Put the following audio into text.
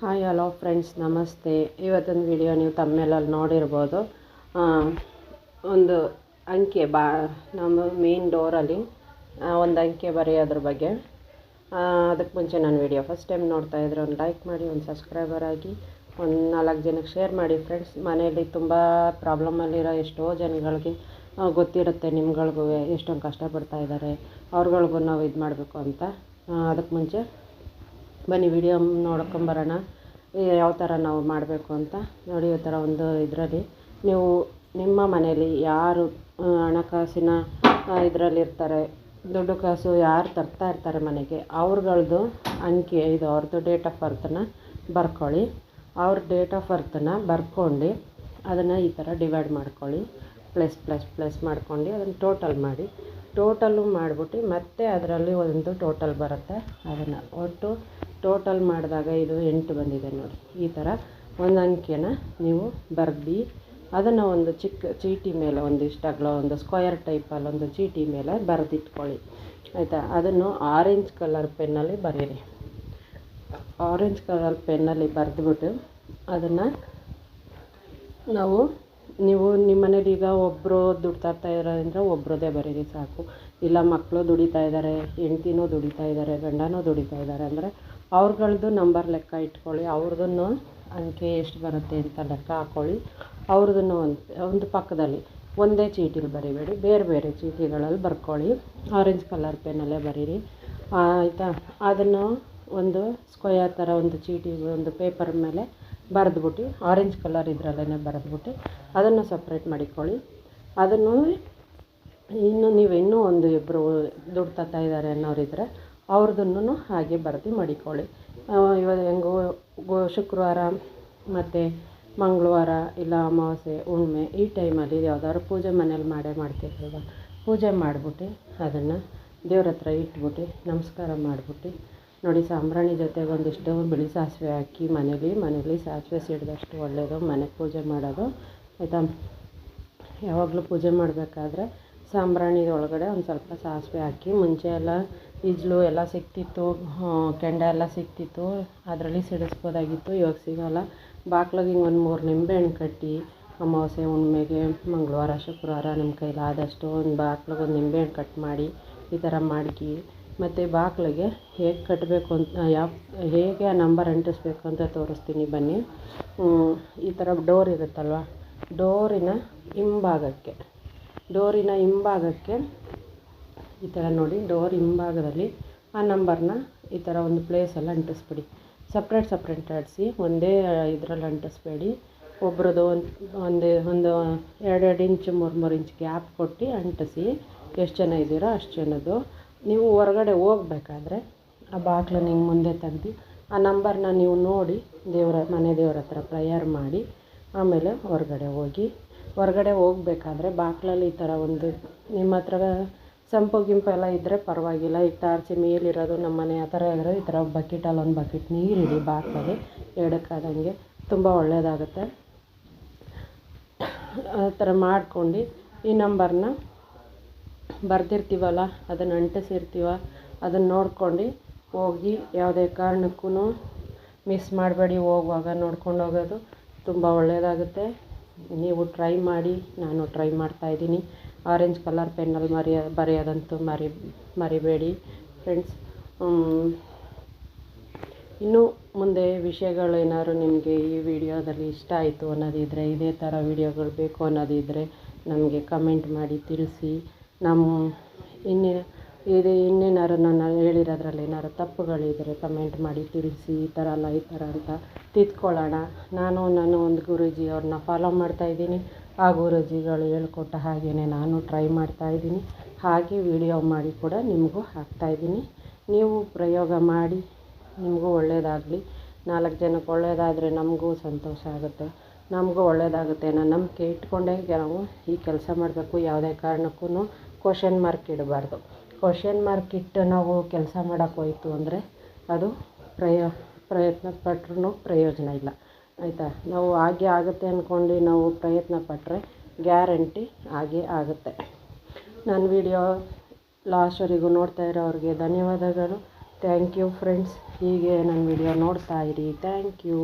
Hi hello friends ನಮಸ್ತೆ. ಇವತ್ತೊಂದು video ನೀವು ತಮ್ಮೆಲ್ಲ ನೋಡಿರ್ಬೋದು. ಒಂದು ಅಂಕೆ ಬಾ, ನಮ್ಮ ಮೇನ್ ಡೋರಲ್ಲಿ ಒಂದು ಅಂಕೆ ಬರೆಯೋದ್ರ ಬಗ್ಗೆ. ಅದಕ್ಕೆ ಮುಂಚೆ ನಾನು ವಿಡಿಯೋ ಫಸ್ಟ್ ಟೈಮ್ ನೋಡ್ತಾ ಇದ್ರೆ ಒಂದು ಲೈಕ್ ಮಾಡಿ, ಒಂದು ಸಬ್ಸ್ಕ್ರೈಬರ್ ಆಗಿ, ಒಂದು ನಾಲ್ಕು ಜನಕ್ಕೆ ಶೇರ್ ಮಾಡಿ ಫ್ರೆಂಡ್ಸ್ ಮನೆಯಲ್ಲಿ ತುಂಬ ಪ್ರಾಬ್ಲಮಲ್ಲಿರೋ ಎಷ್ಟೋ ಜನಗಳಿಗೆ ಗೊತ್ತಿರುತ್ತೆ ನಿಮ್ಗಳಿಗೂ ಎಷ್ಟೊಂದು ಕಷ್ಟಪಡ್ತಾ ಇದ್ದಾರೆ ಅವ್ರುಗಳಿಗೂ ನಾವು ಇದು ಮಾಡಬೇಕು ಅಂತ. ಅದಕ್ಕೆ ಮುಂಚೆ ಬನ್ನಿ ವಿಡಿಯೋ ನೋಡ್ಕೊಂಬರೋಣ ಯಾವ ಥರ ನಾವು ಮಾಡಬೇಕು ಅಂತ ನೋಡಿ, ಈ ಥರ ಒಂದು ಇದರಲ್ಲಿ ನೀವು ನಿಮ್ಮ ಮನೆಯಲ್ಲಿ ಯಾರು ಹಣಕಾಸಿನ ಇದರಲ್ಲಿ ಇರ್ತಾರೆ, ದುಡ್ಡು ಕಾಸು ಯಾರು ತರ್ತಾ ಇರ್ತಾರೆ ಮನೆಗೆ, ಅವ್ರುಗಳ್ದು ಅಂಕಿ ಇದು ಅವ್ರದ್ದು ಡೇಟ್ ಆಫ್ ಬರ್ತನ್ನ ಬರ್ಕೊಳ್ಳಿ. ಅವ್ರ ಡೇಟ್ ಆಫ್ ಬರ್ತನ್ನ ಬರ್ಕೊಂಡು ಅದನ್ನು ಈ ಥರ ಡಿವೈಡ್ ಮಾಡ್ಕೊಳ್ಳಿ. ಪ್ಲಸ್ ಪ್ಲಸ್ ಪ್ಲಸ್ ಮಾಡ್ಕೊಂಡು ಅದನ್ನು ಟೋಟಲ್ ಮಾಡಿ. ಟೋಟಲ್ಲು ಮಾಡಿಬಿಟ್ಟು ಮತ್ತೆ ಅದರಲ್ಲಿ ಒಂದು ಟೋಟಲ್ ಬರುತ್ತೆ. ಅದನ್ನು ಒಟ್ಟು ಟೋಟಲ್ ಮಾಡಿದಾಗ ಇದು ಎಂಟು ಬಂದಿದೆ ನೋಡಿ. ಈ ಥರ ಒಂದು ಅಂಕೆನ ನೀವು ಬರ್ದು, ಅದನ್ನು ಒಂದು ಚಿಕ್ಕ ಚೀಟಿ ಮೇಲೆ ಒಂದಿಷ್ಟು ಅಗಲ, ಒಂದು ಸ್ಕ್ವಯರ್ ಟೈಪಲ್ಲಿ ಒಂದು ಚೀಟಿ ಮೇಲೆ ಬರೆದಿಟ್ಕೊಳ್ಳಿ. ಆಯಿತಾ? ಅದನ್ನು ಆರೆಂಜ್ ಕಲರ್ ಪೆನ್ನಲ್ಲಿ ಬರೀರಿ. ಆರೆಂಜ್ ಕಲರ್ ಪೆನ್ನಲ್ಲಿ ಬರೆದ್ಬಿಟ್ಟು ಅದನ್ನು ನಾವು, ನೀವು ನಿಮ್ಮ ಮನೇಲಿ ಈಗ ಒಬ್ಬರು ದುಡ್ಡು ತರ್ತಾ ಇರೋದ್ರಿಂದ ಒಬ್ಬರದೇ ಬರೀರಿ ಸಾಕು. ಇಲ್ಲ ಮಕ್ಕಳು ದುಡಿತಾ ಇದ್ದಾರೆ, ಹೆಂಡ್ತಿನೂ ದುಡಿತಾ ಇದ್ದಾರೆ, ಗಂಡನೂ ದುಡಿತಾ ಇದ್ದಾರೆ ಅಂದರೆ ಅವ್ರುಗಳ್ದು ನಂಬರ್ ಲೆಕ್ಕ ಇಟ್ಕೊಳ್ಳಿ ಅವ್ರದ್ದನ್ನು ಅಂಕೆ ಎಷ್ಟು ಬರುತ್ತೆ ಅಂತ ಲೆಕ್ಕ ಹಾಕ್ಕೊಳ್ಳಿ ಅವ್ರದ್ದನ್ನು ಒಂದು ಒಂದು ಪಕ್ಕದಲ್ಲಿ ಒಂದೇ ಚೀಟಿಲಿ ಬರಿಬೇಡಿ, ಬೇರೆ ಬೇರೆ ಚೀಟಿಗಳಲ್ಲಿ ಬರ್ಕೊಳ್ಳಿ. ಆರೆಂಜ್ ಕಲರ್ ಪೆನ್ನಲ್ಲೇ ಬರೀರಿ. ಆಯಿತಾ? ಅದನ್ನು ಒಂದು ಸ್ಕ್ವಯರ್ ಥರ ಒಂದು ಚೀಟಿ, ಒಂದು ಪೇಪರ್ ಮೇಲೆ ಬರೆದ್ಬಿಟ್ಟು ಆರೆಂಜ್ ಕಲರ್ ಇದರಲ್ಲೇ ಬರೆದ್ಬಿಟ್ಟು ಅದನ್ನು ಸಪ್ರೇಟ್ ಮಾಡಿಕೊಳ್ಳಿ. ಅದನ್ನು ಇನ್ನು ನೀವು ಇನ್ನೂ ಒಂದು ಇಬ್ಬರು ದುಡ್ಡು ತರ್ತಾ ಇದ್ದಾರೆ ಅನ್ನೋರಿದ್ರೆ ಅವ್ರದನ್ನು ಹಾಗೆ ಬರೆದು ಮಡಿಕೊಳ್ಳಿ. ಇವಾಗ ಹೆಂಗೋ ಗೋ, ಶುಕ್ರವಾರ ಮತ್ತು ಮಂಗಳವಾರ ಇಲ್ಲ ಅಮಾವಾಸ್ಯೆ ಹುಣ್ಮೆ ಈ ಟೈಮಲ್ಲಿ ಯಾವ್ದಾದ್ರು ಪೂಜೆ ಮನೇಲಿ ಮಾಡೇ ಮಾಡ್ತಿರ್ತೀವ ಪೂಜೆ ಮಾಡಿಬಿಟ್ಟು ಅದನ್ನು ದೇವ್ರ ಹತ್ರ ಇಟ್ಬಿಟ್ಟು ನಮಸ್ಕಾರ ಮಾಡಿಬಿಟ್ಟು ನೋಡಿ ಸಾಂಬ್ರಾಣಿ ಜೊತೆಗೆ ಒಂದಿಷ್ಟು ಬಿಳಿ ಸಾಸಿವೆ ಹಾಕಿ ಮನೇಲಿ ಮನೇಲಿ ಸಾಸಿವೆ ಸಿಡಿದಷ್ಟು ಒಳ್ಳೆಯದು ಮನೆ ಪೂಜೆ ಮಾಡೋದು, ಆಯಿತಾ? ಯಾವಾಗಲೂ ಪೂಜೆ ಮಾಡಬೇಕಾದ್ರೆ ಸಾಂಬ್ರಾಣಿ ಒಳಗಡೆ ಒಂದು ಸ್ವಲ್ಪ ಸಾಸಿವೆ ಹಾಕಿ, ಮುಂಚೆ ಎಲ್ಲ ಇಜ್ಲು ಎಲ್ಲ ಸಿಕ್ತಿತ್ತು ಕೆಂಡ ಎಲ್ಲ ಸಿಕ್ತಿತ್ತು ಅದರಲ್ಲಿ ಸಿಡಿಸ್ಬೋದಾಗಿತ್ತು. ಇವಾಗ ಸಿಗೋಲ್ಲ. ಬಾಕ್ಲಾಗ ಹಿಂಗೆ ಒಂದು ಮೂರು ನಿಂಬೆಹಣ್ಣು ಕಟ್ಟಿ, ಅಮಾವಾಸ್ಯೆ ಹುಣ್ಮೆಗೆ, ಮಂಗಳವಾರ, ಶುಕ್ರವಾರ ನಿಮ್ಮ ಕೈಲಾದಷ್ಟು ಒಂದು ಬಾಕ್ಲಾಗ ಒಂದು ನಿಂಬೆಹಣ್ಣು ಕಟ್ ಮಾಡಿ, ಈ ಥರ ಮಾಡ್ಕಿ, ಮತ್ತು ಬಾಗಿಲಿಗೆ ಹೇಗೆ ಕಟ್ಟಬೇಕು ಅಂತ, ಯಾವ, ಹೇಗೆ ಆ ನಂಬರ್ ಅಂಟಿಸ್ಬೇಕು ಅಂತ ತೋರಿಸ್ತೀನಿ ಬನ್ನಿ. ಈ ಥರ ಡೋರ್ ಇರುತ್ತಲ್ವ? ಡೋರಿನ ಹಿಂಭಾಗಕ್ಕೆ ಡೋರಿನ ಹಿಂಭಾಗಕ್ಕೆ ಈ ಥರ ನೋಡಿ ಡೋರ್ ಹಿಂಭಾಗದಲ್ಲಿ ಆ ನಂಬರ್ನ ಈ ಥರ ಒಂದು ಪ್ಲೇಸಲ್ಲಿ ಅಂಟಿಸ್ಬಿಡಿ. ಸಪ್ರೇಟ್ ಸಪ್ರೇಟ್ ಅಂಟಿಸಿ ಒಂದೇ ಇದರಲ್ಲಿ ಅಂಟಿಸ್ಬೇಡಿ. ಒಬ್ರದ್ದು ಒಂದು, ಒಂದೇ, ಒಂದು ಎರಡೆರಡು ಇಂಚು ಮೂರು ಮೂರು ಇಂಚ್ ಗ್ಯಾಪ್ ಕೊಟ್ಟು ಅಂಟಿಸಿ, ಎಷ್ಟು ಜನ ಇದ್ದೀರೋ ಅಷ್ಟು ಜನದ್ದು. ನೀವು ಹೊರಗಡೆ ಹೋಗ್ಬೇಕಾದ್ರೆ ಆ ಬಾಕ್ಲನ್ನ ಹಿಂಗೆ ಮುಂದೆ ತೆಗ್ದು, ಆ ನಂಬರ್ನ ನೀವು ನೋಡಿ, ದೇವರ, ಮನೆ ದೇವ್ರ ಹತ್ರ ಪ್ರೇಯರ್ ಮಾಡಿ, ಆಮೇಲೆ ಹೊರಗಡೆ ಹೋಗಿ. ಹೊರಗಡೆ ಹೋಗ್ಬೇಕಾದ್ರೆ ಬಾಕ್ಲಲ್ಲಿ ಈ ಥರ ಒಂದು, ನಿಮ್ಮ ಹತ್ರ ಸಂಪು ಗಿಂಪು ಎಲ್ಲ ಇದ್ದರೆ ಪರವಾಗಿಲ್ಲ. ಈಗ ಟಾರ್ಚಿ ಮೇಲಿರೋದು ನಮ್ಮ ಮನೆ ಆ ಥರ ಇದ್ದರೆ ಈ ಥರ ಬಕೆಟಲ್ಲಿ ಒಂದು ಬಕೆಟ್ ನೀರಿಡಿ ಬಾಗ್ಲಲ್ಲಿ ಎಡಕ್ಕಾದಂಗೆ ತುಂಬ ಒಳ್ಳೆಯದಾಗುತ್ತೆ ಆ ಥರ ಮಾಡ್ಕೊಂಡು ಈ ನಂಬರ್ನ ಬರೆದಿರ್ತೀವಲ್ಲ, ಅದನ್ನು ಅಂಟಿಸಿರ್ತೀವ, ಅದನ್ನು ನೋಡ್ಕೊಂಡು ಹೋಗಿ ಯಾವುದೇ ಕಾರಣಕ್ಕೂ ಮಿಸ್ ಮಾಡಬೇಡಿ, ಹೋಗುವಾಗ ನೋಡ್ಕೊಂಡು ಹೋಗೋದು ತುಂಬ ಒಳ್ಳೆಯದಾಗುತ್ತೆ ನೀವು ಟ್ರೈ ಮಾಡಿ, ನಾನು ಟ್ರೈ ಮಾಡ್ತಾಯಿದ್ದೀನಿ ಆರೆಂಜ್ ಕಲರ್ ಪೆನ್ನಲ್ಲಿ ಮರೆಯ ಬರೆಯೋದಂತೂ ಮರಿ, ಮರಿಬೇಡಿ ಫ್ರೆಂಡ್ಸ್. ಇನ್ನೂ ಮುಂದೆ ವಿಷಯಗಳೇನಾದ್ರು ನಿಮಗೆ ಈ ವಿಡಿಯೋದಲ್ಲಿ ಇಷ್ಟ ಆಯಿತು ಅನ್ನೋದಿದ್ದರೆ ಇದೇ ಥರ ವಿಡಿಯೋಗಳು ಬೇಕು ಅನ್ನೋದಿದ್ದರೆ ನಮಗೆ ಕಮೆಂಟ್ ಮಾಡಿ ತಿಳಿಸಿ. ನಮ್ಮ ಇನ್ನೇನು ಇದು ಇನ್ನೇನಾದ್ರು ನಾನು ಹೇಳಿರೋದ್ರಲ್ಲಿ ಏನಾದ್ರು ತಪ್ಪುಗಳಿದ್ದರೆ ಕಮೆಂಟ್ ಮಾಡಿ ತಿಳಿಸಿ. ಈ ಥರ ಅಲ್ಲ, ಈ ಥರ ಅಂತ ತಿದ್ಕೊಳ್ಳೋಣ. ನಾನು ನಾನು ಒಂದು ಗುರೂಜಿ ಅವ್ರನ್ನ ಫಾಲೋ ಮಾಡ್ತಾಯಿದ್ದೀನಿ ಆ ಗುರೂಜಿಗಳು ಹೇಳ್ಕೊಟ್ಟ ಹಾಗೆಯೇ ನಾನು ಟ್ರೈ ಮಾಡ್ತಾಯಿದ್ದೀನಿ ಹಾಗೆ ವಿಡಿಯೋ ಮಾಡಿ ಕೂಡ ನಿಮಗೂ ಹಾಕ್ತಾಯಿದ್ದೀನಿ ನೀವು ಪ್ರಯೋಗ ಮಾಡಿ, ನಿಮಗೂ ಒಳ್ಳೆಯದಾಗಲಿ ನಾಲ್ಕು ಜನಕ್ಕೆ ಒಳ್ಳೆಯದಾದರೆ ನಮಗೂ ಸಂತೋಷ ಆಗುತ್ತೆ. ನಮಗೂ ಒಳ್ಳೆಯದಾಗುತ್ತೆ ಅನ್ನೋ ನಂಬಿಕೆ ಇಟ್ಕೊಂಡೇ ನಾವು ಈ ಕೆಲಸ ಮಾಡಬೇಕು. ಯಾವುದೇ ಕಾರಣಕ್ಕೂ ಕ್ವಶನ್ ಮಾರ್ಕ್ ಇಡಬಾರ್ದು. ಕ್ವಶನ್ ಮಾರ್ಕ್ ಇಟ್ಟು ನಾವು ಕೆಲಸ ಮಾಡೋಕ್ಕೋಯ್ತು ಅಂದರೆ ಅದು ಪ್ರಯೋ, ಪ್ರಯತ್ನ ಪಟ್ರೂ ಪ್ರಯೋಜನ ಇಲ್ಲ. ಆಯಿತಾ? ನಾವು ಹಾಗೆ ಆಗುತ್ತೆ ಅಂದ್ಕೊಂಡು ನಾವು ಪ್ರಯತ್ನ ಪಟ್ಟರೆ ಗ್ಯಾರಂಟಿ ಹಾಗೆ ಆಗುತ್ತೆ. ನನ್ನ ವಿಡಿಯೋ ಲಾಸ್ಟ್ವರೆಗೂ ನೋಡ್ತಾ ಇರೋರಿಗೆ ಧನ್ಯವಾದಗಳು. Thank you friends. ಹೀಗೆ ನನ್ನ ವಿಡಿಯೋ ನೋಡ್ತಾ ಇರಿ. Thank you.